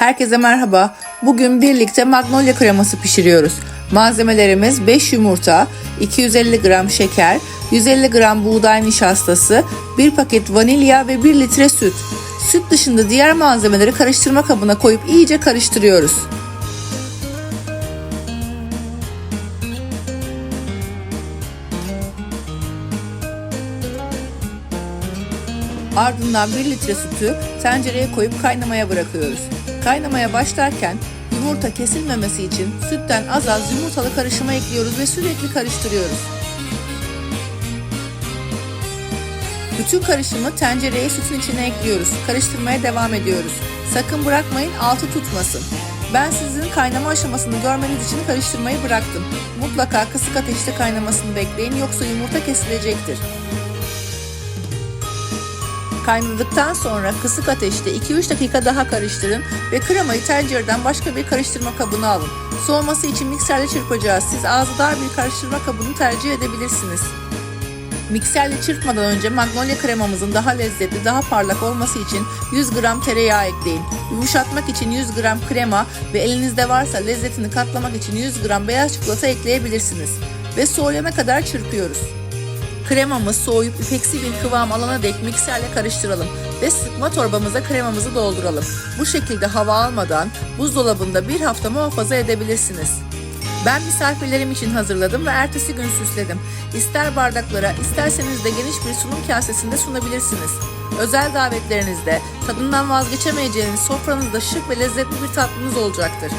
Herkese merhaba. Bugün birlikte magnolia kreması pişiriyoruz. Malzemelerimiz 5 yumurta, 250 gram şeker, 150 gram buğday nişastası, 1 paket vanilya ve 1 litre süt. Süt dışında diğer malzemeleri karıştırma kabına koyup iyice karıştırıyoruz. Ardından 1 litre sütü tencereye koyup kaynamaya bırakıyoruz. Kaynamaya başlarken yumurta kesilmemesi için sütten az az yumurtalı karışıma ekliyoruz ve sürekli karıştırıyoruz. Bütün karışımı tencereye sütün içine ekliyoruz. Karıştırmaya devam ediyoruz. Sakın bırakmayın altı tutmasın. Ben sizin kaynama aşamasını görmeniz için karıştırmayı bıraktım. Mutlaka kısık ateşte kaynamasını bekleyin yoksa yumurta kesilecektir. Kaynadıktan sonra kısık ateşte 2-3 dakika daha karıştırın ve kremayı tencereden başka bir karıştırma kabına alın. Soğuması için mikserle çırpacağız. Siz ağzı dar bir karıştırma kabını tercih edebilirsiniz. Mikserle çırpmadan önce magnolia kremamızın daha lezzetli, daha parlak olması için 100 gram tereyağı ekleyin. Yumuşatmak için 100 gram krema ve elinizde varsa lezzetini katlamak için 100 gram beyaz çikolata ekleyebilirsiniz. Ve soğuyana kadar çırpıyoruz. Kremamız soğuyup ipeksi bir kıvam alana dek mikserle karıştıralım ve sıkma torbamıza kremamızı dolduralım. Bu şekilde hava almadan buzdolabında bir hafta muhafaza edebilirsiniz. Ben misafirlerim için hazırladım ve ertesi gün süsledim. İster bardaklara, isterseniz de geniş bir sunum kasesinde sunabilirsiniz. Özel davetlerinizde tadından vazgeçemeyeceğiniz sofranızda şık ve lezzetli bir tatlınız olacaktır.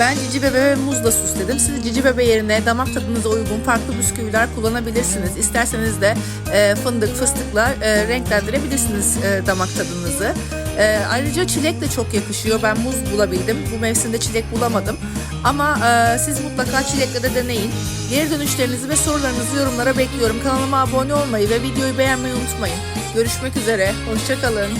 Ben cici bebe ve muzla süsledim. Siz cici bebe yerine damak tadınıza uygun farklı bisküviler kullanabilirsiniz. İsterseniz de e, fındık, fıstıkla e, renklendirebilirsiniz e, damak tadınızı. E, ayrıca çilek de çok yakışıyor. Ben muz bulabildim. Bu mevsimde çilek bulamadım. Ama e, siz mutlaka çilekle de deneyin. Geri dönüşlerinizi ve sorularınızı yorumlara bekliyorum. Kanalıma abone olmayı ve videoyu beğenmeyi unutmayın. Görüşmek üzere. Hoşçakalın.